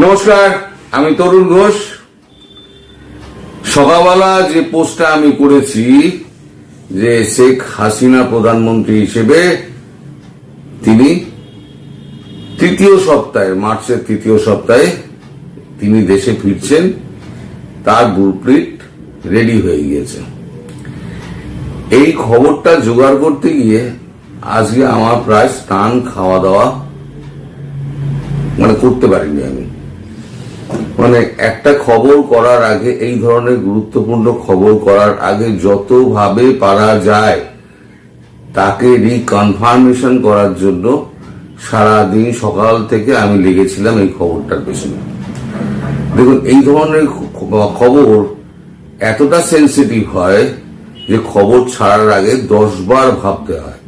নমস্কার, আমি তরুণ ঘোষ। সকালবেলা যে পোস্টটা আমি করেছি যে শেখ হাসিনা প্রধানমন্ত্রী হিসেবে তিনি তৃতীয় সপ্তাহে, মার্চের তৃতীয় সপ্তাহে তিনি দেশে ফিরছেন, তার ব্লুপ্রিন্ট রেডি হয়ে গিয়েছে। এই খবরটা জোগাড় করতে গিয়ে আজকে আমার প্রায় স্নান, খাওয়া দাওয়া মানে করতে পারিনি আমি। মানে একটা খবর করার আগে, এই ধরনের গুরুত্বপূর্ণ খবর করার আগে যতভাবে পারা যায়, তাকে রিকনফার্মেশন করার জন্য সারাদিন সকাল থেকে আমি লেগেছিলাম এই খবরটার পেছনে। দেখুন, এই ধরনের খবর এতটা সেন্সিটিভ হয় যে খবর ছাড়ার আগে দশ বার ভাবতে হয়।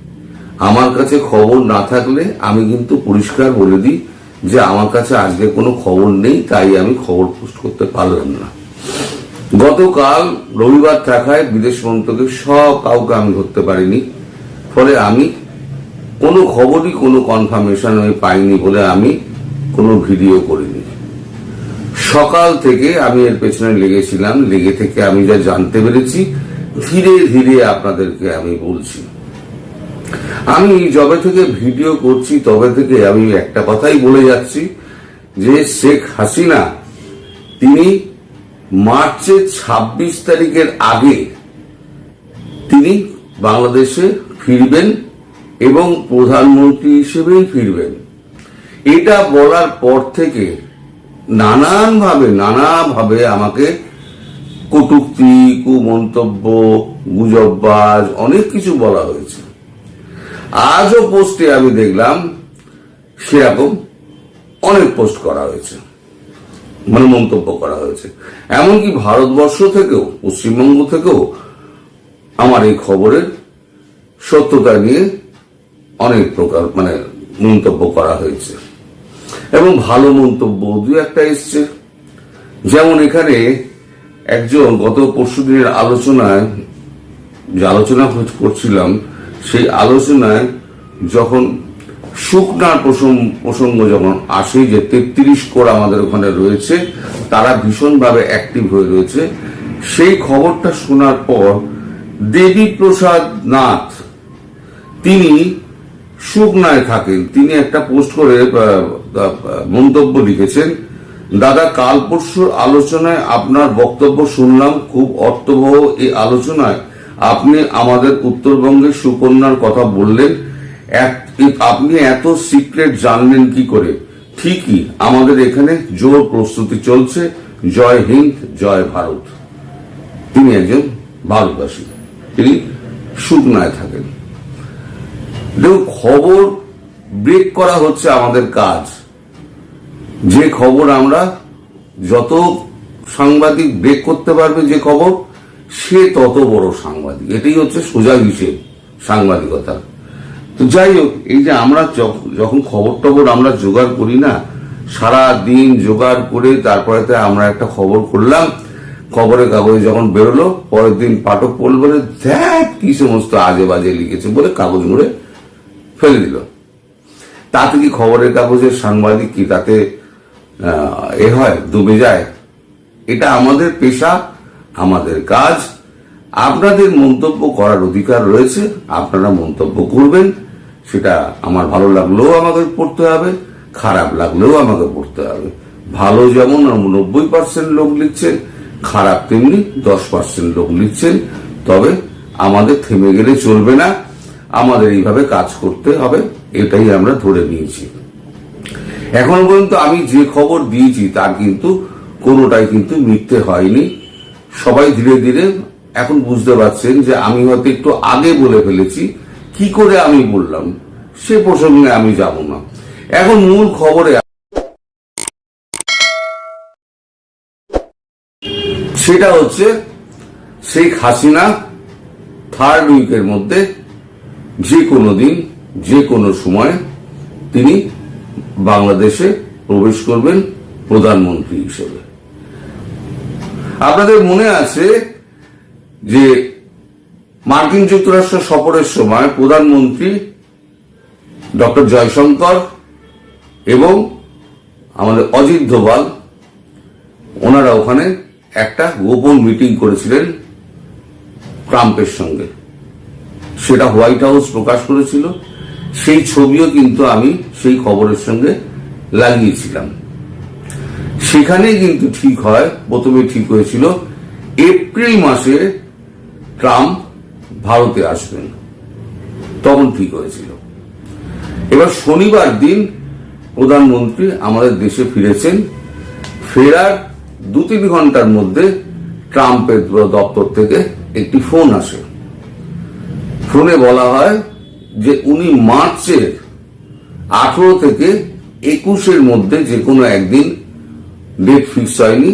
আমার কাছে খবর না থাকলে আমি কিন্তু পরিষ্কার বলে দিই যে আমার কাছে আজকে কোনো খবর নেই, তাই আমি খবর পোস্ট করতে পারলাম না। গতকাল রবিবার থাকায় বিদেশ মন্ত্রকে সব কাউকে আমি ধরতে পারিনি। ফলে আমি কোনো খবরই, কোনো কনফার্মেশন আমি পাইনি বলে আমি কোনো ভিডিও করিনি। সকাল থেকে আমি এর পেছনে লেগেছিলাম। লেগে থেকে আমি যা জানতে পেরেছি, ধীরে ধীরে আপনাদেরকে আমি বলছি। আমি যবে থেকে ভিডিও করছি, তবে থেকে আমি একটা কথাই বলে যাচ্ছি যে শেখ হাসিনা, তিনি মার্চের ২৬ তারিখের আগে তিনি বাংলাদেশে ফিরবেন এবং প্রধানমন্ত্রী হিসেবেই ফিরবেন। এটা বলার পর থেকে নানানভাবে, নানাভাবে আমাকে কটুক্তি, কুমন্তব্য, গুজববাজ, অনেক কিছু বলা হয়েছে। আজও পোস্টে আমি দেখলাম সেরকম অনেক পোস্ট করা হয়েছে মানে মন্তব্য করা হয়েছে। এমনকি ভারতবর্ষ থেকেও, পশ্চিমবঙ্গ থেকেও আমার এই খবরের সত্যতা নিয়ে অনেক প্রকার মানে মন্তব্য করা হয়েছে। এবং ভালো মন্তব্য দু একটা এসছে। যেমন এখানে একজন গত পরশু দিনের আলোচনায় যে আলোচনা করছিলাম সেই আলোচনায় যখন শুকনার প্রসঙ্গ প্রসঙ্গ যখন আসে যে তেত্রিশ কোর আমাদের ওখানে রয়েছে, তারা ভীষণভাবে অ্যাক্টিভ হয়ে রয়েছে, সেই খবরটা শোনার পর দেবী প্রসাদ নাথ, তিনি শুকনায় থাকেন। তিনি একটা পোস্ট করে মন্তব্য লিখেছেন, দাদা, কাল পরশুর আলোচনায় আপনার বক্তব্য শুনলাম, খুব অর্থবহ এই আলোচনায়। আপনি আমাদের উত্তরবঙ্গের সুকন্যার কথা বললেন আপনি এত সিক্রেট জানলেন কি করে? ঠিকই আমাদের এখানে জোর প্রস্তুতি চলছে। জয় হিন্দ, জয় ভারত। তিনি একজন ভারতবাসী। তিনি সুকনায় থাকেন। দেখুন, খবর ব্রেক করা হচ্ছে আমাদের কাজ। যে খবর আমরা, যত সাংবাদিক ব্রেক করতে পারবে যে খবর সে তত বড় সাংবাদিক। এটাই হচ্ছে সোজা হিসেব, সাংবাদিকতা। তো যাই হোক, এই যে আমরা যখ- যখন খবর টবর আমরা জোগাড় করি না সারা দিন জোগাড় করে তারপরে আমরা একটা খবর করলাম, খবরের কাগজে যখন বেরোলো, পরের দিন পাঠক পড়ল বলে দেখ কি সমস্ত আজে বাজে লিখেছে, বলে কাগজ মুড়ে ফেলে দিল। তাতে কি খবরের কাগজের সাংবাদিক কি তাতে এ হয়, ডুবে যায়? এটা আমাদের পেশা আমাদের কাজ। আপনাদের মন্তব্য করার অধিকার রয়েছে, আপনারা মন্তব্য করবেন। সেটা আমার ভালো লাগলেও আমাকে পড়তে হবে, খারাপ লাগলেও আমাকে পড়তে হবে। ভালো যেমন নব্বই পার্সেন্ট লোক লিখছেন, খারাপ তেমনি দশ পার্সেন্ট লোক লিখছেন। তবে আমাদের থেমে গেলে চলবে না, আমাদের এইভাবে কাজ করতে হবে, এটাই আমরা ধরে নিয়েছি। এখন পর্যন্ত আমি যে খবর দিয়েছি, তার কিন্তু কোনোটাই কিন্তু মিথ্যে হয়নি। সবাই ধীরে ধীরে এখন বুঝতে পারছেন যে আমি হয়তো একটু আগে বলে ফেলেছি, কি করে আমি বললাম, সে প্রসঙ্গে আমি যাব না। এখন মূল খবরে সেটা হচ্ছে শেখ হাসিনা থার্ড উইকের মধ্যে যে কোনো দিন, যে কোনো সময় তিনি বাংলাদেশে প্রবেশ করবেন প্রধানমন্ত্রী হিসেবে। আপনাদের মনে আছে যে মার্কিন যুক্তরাষ্ট্র সফরের সময় প্রধানমন্ত্রী ডক্টর জয়শঙ্কর এবং আমাদের অজিত ধোবাল ওনারা ওখানে একটা গোপন মিটিং করেছিলেন ট্রাম্পের সঙ্গে। সেটা হোয়াইট হাউস প্রকাশ করেছিল। সেই ছবিও কিন্তু আমি সেই খবরের সঙ্গে লাগিয়েছিলাম। সেখানে কিন্তু ঠিক হয়, প্রথমে ঠিক হয়েছিল, এপ্রিল মাসে ট্রাম্প ভারতে আসবেন। তখন ঠিক হয়েছিল। এবার শনিবার দিন প্রধানমন্ত্রী আমাদের দেশে ফিরেছেন। ফেরার দু তিন ঘণ্টার মধ্যে ট্রাম্পের দপ্তর থেকে একটি ফোন আসে। ফোনে বলা হয় যে উনি মার্চের আঠেরো থেকে একুশের মধ্যে যে কোনো একদিন ডেট ফিক্স হয়নি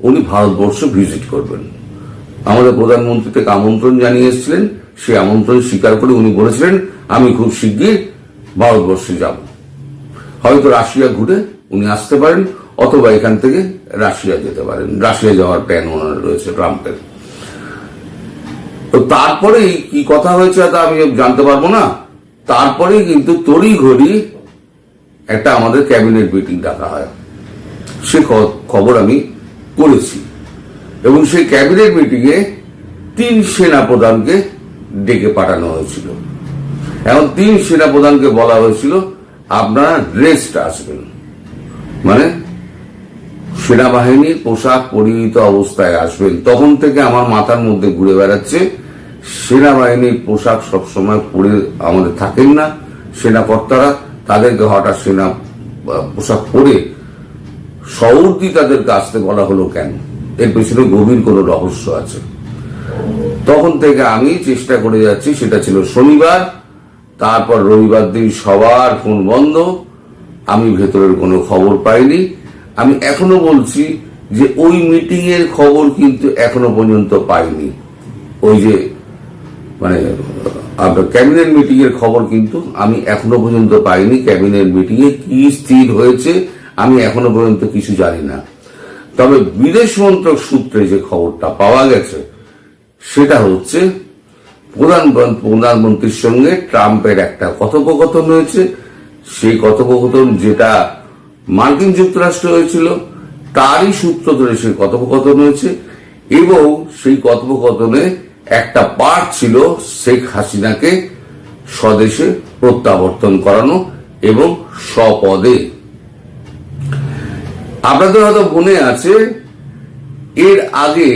উনি ভারতবর্ষ ভিজিট করবেন। আমাদের প্রধানমন্ত্রী আমন্ত্রণ জানিয়ে এসেছিলেন, সেই আমন্ত্রণ স্বীকার করে উনি বলেছিলেন, আমি খুব শিগগির ভারতবর্ষে যাব। হয়তো রাশিয়া ঘুরে উনি আসতে পারেন, অথবা এখান থেকে রাশিয়া যেতে পারেন। রাশিয়া যাওয়ার প্ল্যান ওনার রয়েছে ট্রাম্পের। তো তারপরেই কি কথা হয়েছে তা আমি জানতে পারব না। তারপরেই কিন্তু তড়ি ঘড়ি একটা আমাদের ক্যাবিনেট মিটিং ডাকা হয়। সে খবর আমি করেছি। এবং সেই ক্যাবিনেট মিটিংয়ে তিন সেনা প্রধানকে ডেকে পাঠানো হয়েছিল। এখন তিন সেনা প্রধানকে বলা হয়েছিল, আপনারা ড্রেসড আসবেন। মানে সেনাবাহিনীর পোশাক পরিহিত অবস্থায় আসবেন। তখন থেকে আমার মাথার মধ্যে ঘুরে বেড়াচ্ছে, সেনাবাহিনীর পোশাক সবসময় পরে আমাদের থাকেন না। সেনাকর্তারা তাদেরকে হঠাৎ সেনা, পোশাক পরে সৌদি তাদেরকে আসতে বলা হলো কেন? এর পেছনে গভীর কোনো রহস্য আছে। তখন থেকে আমি চেষ্টা করে যাচ্ছি, সেটা ছিল শনিবার, তারপর রবিবার দিন সবার ফোন বন্ধ, আমি ভেতরের কোনো খবর পাইনি। আমি এখনও বলছি যে ওই মিটিং এর খবর কিন্তু এখনও পর্যন্ত পাইনি। ওই যে মানে ক্যাবিনেট মিটিং এর খবর কিন্তু আমি এখনও পর্যন্ত পাইনি। ক্যাবিনেট মিটিং এ কি স্থির হয়েছে আমি এখনও পর্যন্ত কিছু জানি না। তবে বিদেশ মন্ত্রক সূত্রে যে খবরটা পাওয়া গেছে, সেটা হচ্ছে, প্রধান প্রধানমন্ত্রীর সঙ্গে ট্রাম্পের একটা কথোপকথন হয়েছে। সেই কথোপকথন যেটা মার্কিন যুক্তরাষ্ট্র হয়েছিল, তারই সূত্র ধরে সেই কথোপকথন হয়েছে এবং সেই কথোপকথনে একটা পার্ট ছিল শেখ হাসিনাকে স্বদেশে প্রত্যাবর্তন করানো এবং স্বপদে আপনাদের হয়তো মনে আছে, এর আগে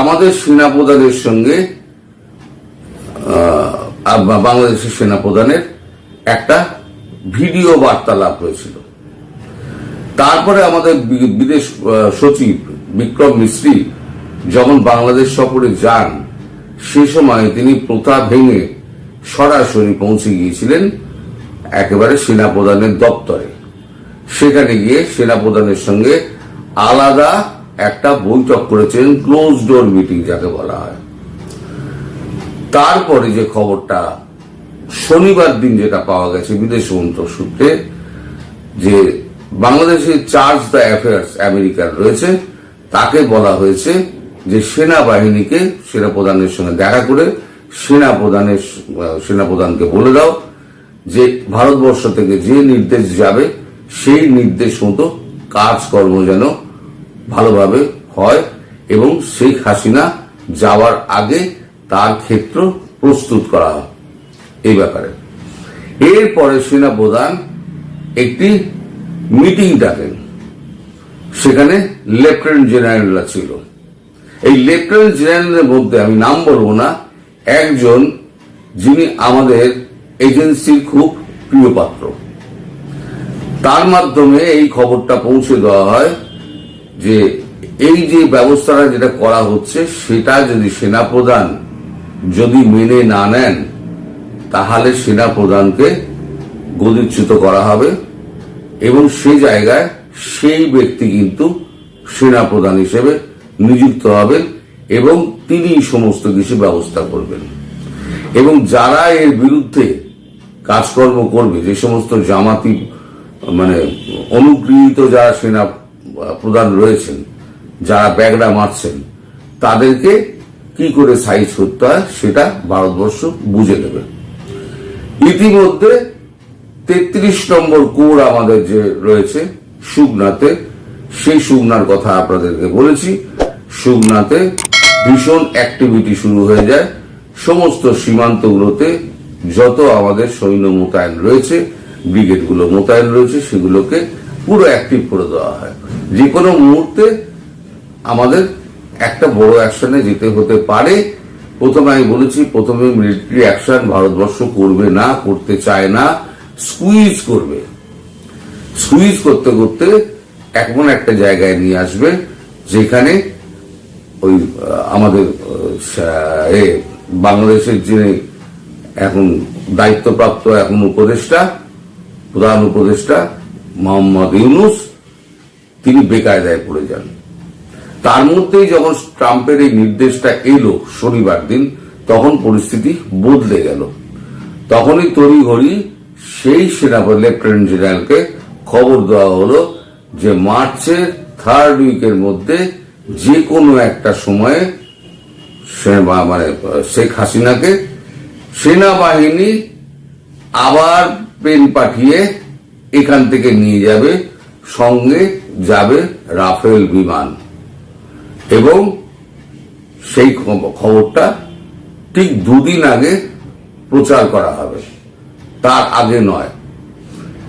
আমাদের সেনাপ্রধানের সঙ্গে বাংলাদেশের সেনাপ্রধানের একটা ভিডিও বার্তালাপ হয়েছিল। তারপরে আমাদের বিদেশ সচিব বিক্রম মিস্ত্রি যখন বাংলাদেশ সফরে যান, সে সময় তিনি প্রথা ভেঙে সরাসরি পৌঁছে গিয়েছিলেন একেবারে সেনাপ্রধানের দপ্তরে। সেখানে গিয়ে সেনাপ্রধানের সঙ্গে আলাদা একটা বৈঠক করেছেন ক্লোজ ডোর মিটিং যাকে বলা হয়। তারপরে যে খবরটা শনিবার দিন যেটা পাওয়া গেছে বিদেশ মন্ত্রক সূত্রে, যে বাংলাদেশের চার্জ দ্য অ্যাফেয়ার্স আমেরিকার রয়েছে, তাকে বলা হয়েছে যে সেনাবাহিনীকে সেনাপ্রধানের সঙ্গে দেখা করে সেনাপ্রধানের সেনাপ্রধানকে বলে দাও যে ভারতবর্ষ থেকে যে নির্দেশ যাবে সেই নির্দেশ মতো কাজকর্ম যেন ভালোভাবে হয় এবং শেখ হাসিনা যাওয়ার আগে তার ক্ষেত্র প্রস্তুত করা হয়। এই ব্যাপারে। এরপরে সেনাপ্রধান একটি মিটিং ডাকেন। সেখানে লেফটেন্যান্ট জেনারেলরা ছিল। এই লেফটেন্যান্ট জেনারেলের মধ্যে আমি নাম বলব না, একজন যিনি আমাদের এজেন্সির খুব প্রিয় পাত্র। তার মাধ্যমে এই খবরটা পৌঁছে দেওয়া হয় যে এই যে ব্যবস্থাটা যেটা করা হচ্ছে, সেটা যদি সেনাপ্রধান যদি মেনে না নেন, তাহলে সেনাপ্রধানকে গদিচ্যুত করা হবে এবং সে জায়গায় সেই ব্যক্তি কিন্তু সেনাপ্রধান হিসেবে নিযুক্ত হবেন এবং তিনি সমস্ত কিছু ব্যবস্থা করবেন। এবং যারা এর বিরুদ্ধে কাজকর্ম করবে, যে সমস্ত জামাতি মানে অনুগৃহীত যারা সেনা প্রধান রয়েছেন, যারা ব্যাগড়া মারছেন, তাদেরকে কি করে সাইজ করতে হয় সেটা ভারতবর্ষ বুঝে নেবে। ইতিমধ্যে তেত্রিশ নম্বর কোর আমাদের যে রয়েছে, সুগনাতে, সেই সুগনার কথা আপনাদেরকে বলেছি। সুগনাতে ভীষণ অ্যাক্টিভিটি শুরু হয়ে যায়। সমস্ত সীমান্তগুলোতে যত আমাদের সৈন্য মোতায়েন রয়েছে ব্রিগেডগুলো মোতায়েন রয়েছে, সেগুলোকে পুরো অ্যাক্টিভ করে দেওয়া হয়। যে কোনো মুহূর্তে আমাদের একটা বড় অ্যাকশনে যেতে হতে পারে। প্রথমে আমি বলেছি, প্রথমে মিলিটারি অ্যাকশন ভারতবর্ষ করবে না, করতে চায় না স্কুইজ করবে। সুইচ করতে করতে এমন একটা জায়গায় নিয়ে আসবে, যেখানে ওই আমাদের বাংলাদেশের যিনি এখন দায়িত্বপ্রাপ্ত, এখন উপদেষ্টা প্রধান উপদেষ্টা মোহাম্মদ ইউনুস, তিনি বেকায়দায় পড়ে যান। তার মধ্যেই যখন ট্রাম্পের এই নির্দেশটা এলো শনিবার দিন, তখন পরিস্থিতি বদলে গেল। তখনই তড়িঘড়ি সেই সেনাপতি, লেফটেন্যান্ট জেনারেলকে খবর দেওয়া হলো যে মার্চের থার্ড উইকের মধ্যে যে কোনো একটা সময়ে সে- মানে শেখ হাসিনাকে সেনাবাহিনী আবার প্লেন পাঠিয়ে এখান থেকে নিয়ে যাবে, সঙ্গে যাবে রাফেল বিমান। এবং সেই খবরটা ঠিক দুদিন আগে প্রচার করা হবে। তার আগে নয়।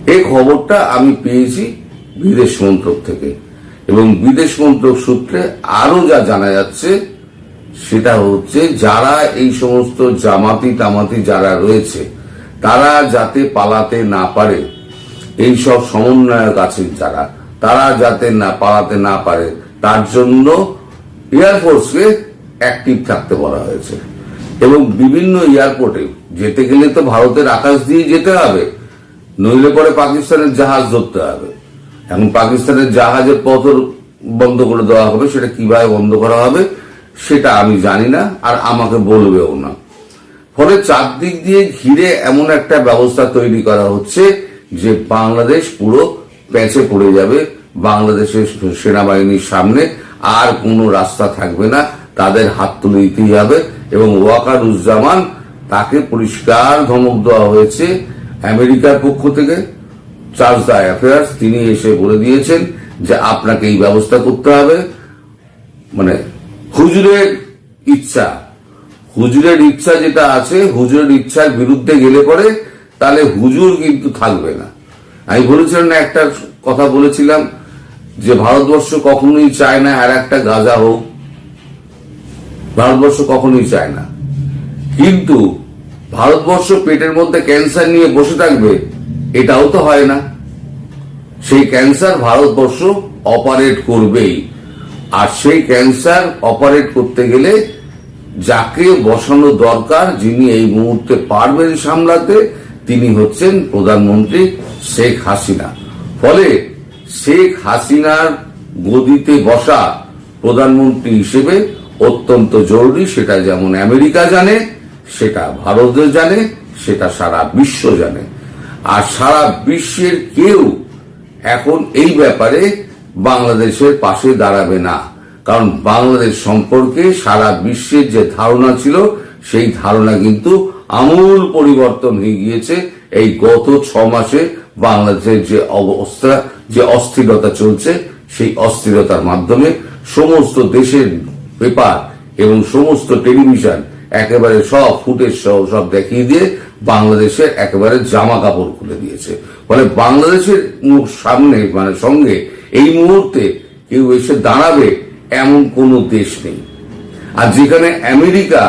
এই খবরটা আমি পেয়েছি বিদেশ মন্ত্রক থেকে। এবং বিদেশ মন্ত্রক সূত্রে আরও যা জানা যাচ্ছে, সেটা হচ্ছে যারা এই সমস্ত জামাতি টামাতি যারা রয়েছে তারা যাতে পালাতে না পারে এই সব সমন্বয়ক আছেন যারা, তারা যাতে না পালাতে না পারে, তার জন্য এয়ারফোর্সকে অ্যাক্টিভ থাকতে বলা হয়েছে। এবং বিভিন্ন এয়ারপোর্টে যেতে গেলে তো ভারতের আকাশ দিয়ে যেতে হবে, নইলে পরে পাকিস্তানের জাহাজ ধরতে হবে। এখন পাকিস্তানের জাহাজের পথ বন্ধ করে দেওয়া হবে, সেটা কীভাবে বন্ধ করা হবে, সেটা আমি জানি না, আর আমাকে বলবেও না। ফলে চারদিক দিয়ে ঘিরে এমন একটা ব্যবস্থা তৈরি করা হচ্ছে যে বাংলাদেশ পুরো প্যাঁচে পড়ে যাবে বাংলাদেশের সেনাবাহিনীর সামনে, আর কোনো রাস্তা থাকবে না। তাদের হাত তুলে দিতেই হবে এবং ওয়াকারুজ্জামান তাকে পরিষ্কার ধমক দেওয়া হয়েছে আমেরিকার পক্ষ থেকে। চার্জ দ্য অ্যাফেয়ার্স তিনি এসে বলে দিয়েছেন যে আপনাকে এই ব্যবস্থা করতে হবে। মানে হুজুরের ইচ্ছা হুজুরের ইচ্ছা যেটা আছে, হুজুরের ইচ্ছার বিরুদ্ধে গেলে পরে তাহলে হুজুর কিন্তু থাকবে না। আমি বলেছিলাম না, একটা কথা বলেছিলাম যে ভারতবর্ষ কখনোই চায় না আর একটা গাজা হোক। ভারতবর্ষ কখনোই চায় না। কিন্তু ভারতবর্ষ পেটের মধ্যে ক্যান্সার নিয়ে বসে থাকবে, এটাও তো হয় না। সেই ক্যান্সার ভারতবর্ষ অপারেট করবেই। আর সেই ক্যান্সার অপারেট করতে গেলে যাকে বসানো দরকার, যিনি এই মুহূর্তে পারবেন সামলাতে, তিনি হচ্ছেন প্রধানমন্ত্রী শেখ হাসিনা। ফলে শেখ হাসিনার গদিতে বসা প্রধানমন্ত্রী হিসেবে অত্যন্ত জরুরি, সেটা যেমন আমেরিকা জানে, সেটা ভারত জানে, সেটা সারা বিশ্ব জানে। আর সারা বিশ্বের কেউ এখন এই ব্যাপারে বাংলাদেশের পাশে দাঁড়াবে না। কারণ বাংলাদেশ সম্পর্কে সারা বিশ্বের যে ধারণা ছিল, সেই ধারণা কিন্তু আমূল পরিবর্তন হয়ে গিয়েছে এই গত ছ মাসে বাংলাদেশের যে অবস্থা, যে অস্থিরতা চলছে, সেই অস্থিরতার মাধ্যমে সমস্ত দেশের পেপার এবং সমস্ত টেলিভিশন একেবারে সব ফুটেজ সহ সব দেখিয়ে দিয়ে বাংলাদেশের একেবারে জামা কাপড় খুলে দিয়েছে। ফলে বাংলাদেশের সামনে মানে সঙ্গে এই মুহূর্তে কেউ এসে দাঁড়াবে এমন কোনো দেশ নেই। আর যেখানে আমেরিকা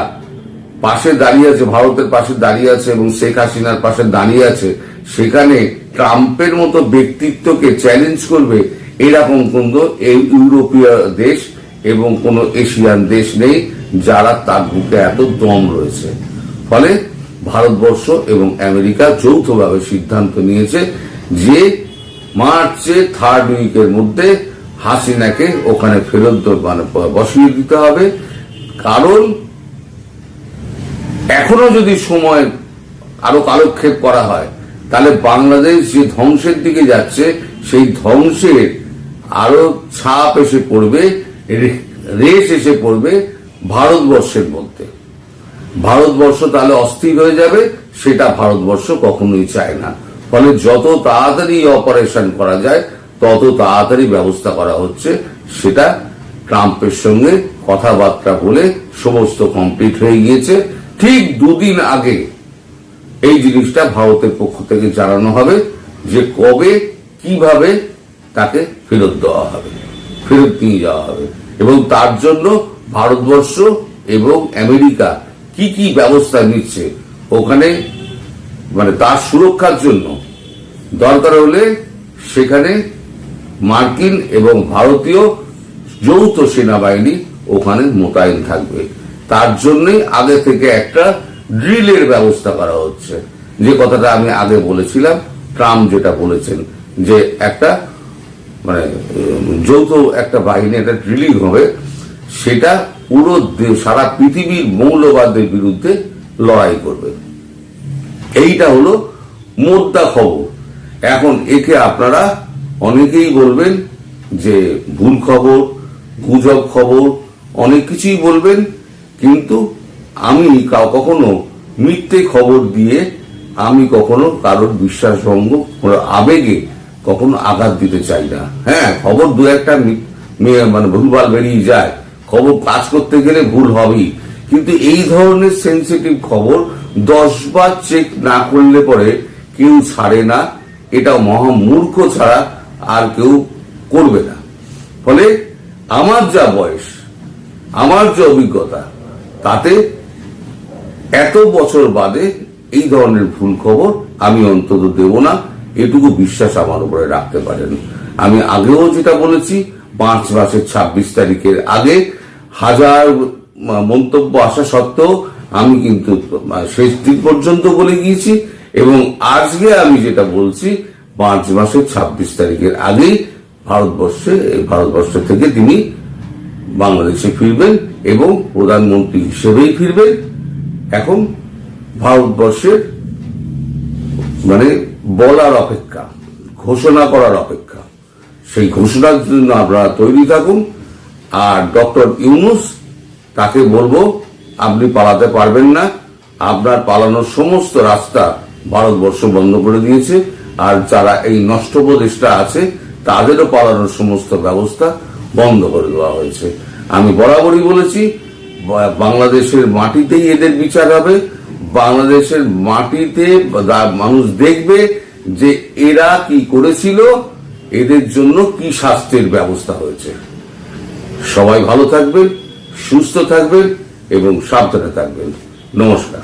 পাশে দাঁড়িয়ে আছে, ভারতের পাশে দাঁড়িয়ে আছে এবং শেখ হাসিনার পাশে দাঁড়িয়ে আছে, সেখানে ট্রাম্পের মতো ব্যক্তিত্বকে চ্যালেঞ্জ করবে এরকম কোন এই ইউরোপীয় দেশ এবং কোন এশিয়ান দেশ নেই যারা তার বুকে এত দম রয়েছে। ফলে ভারতবর্ষ এবং আমেরিকা যৌথভাবে সিদ্ধান্ত নিয়েছে যে মার্চে থার্ড উইকের মধ্যে হাসিনাকে ওখানে ফেরত মানে বসিয়ে দিতে হবে। কারণ এখনও যদি সময় আরও কালক্ষেপ করা হয়, তাহলে বাংলাদেশ যে ধ্বংসের দিকে যাচ্ছে, সেই ধ্বংসের আরও ছাপ এসে পড়বে রেশ এসে পড়বে ভারতবর্ষের মধ্যে। ভারতবর্ষ তাহলে অস্থির হয়ে যাবে, সেটা ভারতবর্ষ কখনোই চায় না। ফলে যত তাড়াতাড়ি অপারেশন করা যায় তত তাড়াতাড়ি ব্যবস্থা করা হচ্ছে। সেটা ট্রাম্পের সঙ্গে কথাবার্তা বলে সমস্ত কমপ্লিট হয়ে গিয়েছে। ঠিক দুদিন আগে এই জিনিসটা ভারতের পক্ষ থেকে জানানো হবে যে কবে, কীভাবে তাকে ফেরত দেওয়া হবে, ফেরত নিয়ে যাওয়া হবে। এবং তার জন্য ভারতবর্ষ এবং আমেরিকা কি কি ব্যবস্থা নিচ্ছে ওখানে মানে তার সুরক্ষার জন্য দরকার হলে সেখানে মার্কিন এবং ভারতীয় যৌথ সেনাবাহিনী ওখানে মোতায়েন থাকবে। তার জন্যই আগে থেকে একটা ড্রিলের ব্যবস্থা করা হচ্ছে। যে কথাটা আমি আগে বলেছিলাম, ট্রাম্প যেটা বলেছেন, যে একটা মানে যৌথ একটা বাহিনী, একটা ড্রিলিং হবে, সেটা পুরো সারা পৃথিবীর মৌলবাদের বিরুদ্ধে লড়াই করবে। এইটা হলো মোদ্দা খবর। এখন একে আপনারা অনেকেই বলবেন যে ভুল খবর, গুজব খবর, অনেক কিছুই বলবেন, কিন্তু আমি কখনো মিথ্যে খবর দিয়ে আমি কখনো কারোর বিশ্বাসভঙ্গ আবেগে কখনো আঘাত দিতে চাই না। হ্যাঁ খবর দু একটা মানে ভুলভাল বেরিয়ে যায়। খবর কাজ করতে গেলে ভুল হবেই। কিন্তু এই ধরনের সেন্সিটিভ খবর দশ বার চেক না করলে পরে কেউ ছাড়ে না। এটা মহামূর্খ ছাড়া আর কেউ করবে না। ফলে আমার যা বয়স, আমার যে অভিজ্ঞতা, তাতে এত বছর বাদে এই ধরনের ভুল খবর আমি অন্তত দেব না। এটুকু বিশ্বাস আমার উপরে রাখতে পারেন। আমি আগেও যেটা বলেছি পাঁচ মাসের ছাব্বিশ তারিখের আগে হাজার মন্তব্য আসা সত্ত্বেও আমি কিন্তু শেষ দিন পর্যন্ত বলে গিয়েছি এবং আজকে আমি যেটা বলছি পাঁচ মাসের ছাব্বিশ তারিখের আগেই ভারতবর্ষে ভারতবর্ষ থেকে তিনি বাংলাদেশে ফিরবেন এবং প্রধানমন্ত্রী হিসেবেই ফিরবেন। এখন ভারতবর্ষের মানে বলার অপেক্ষা, ঘোষণা করার অপেক্ষা, সেই ঘোষণার জন্য আপনারা তৈরি থাকুন। আর ডক্টর ইউনুস, তাকে বলব, আপনি পালাতে পারবেন না। আপনার পালানোর সমস্ত রাস্তা ভারতবর্ষ বন্ধ করে দিয়েছে। আর যারা এই নষ্ট প্রদেশটা আছে, তাদেরও পালানোর সমস্ত ব্যবস্থা বন্ধ করে দেওয়া হয়েছে। আমি বরাবরই বলেছি বাংলাদেশের মাটিতেই এদের বিচার হবে। বাংলাদেশের মাটিতে মানুষ দেখবে যে এরা কি করেছিল, এদের জন্য কি শাস্তির ব্যবস্থা হয়েছে। সবাই ভালো থাকবেন, সুস্থ থাকবেন এবং সাবধানে থাকবেন। নমস্কার।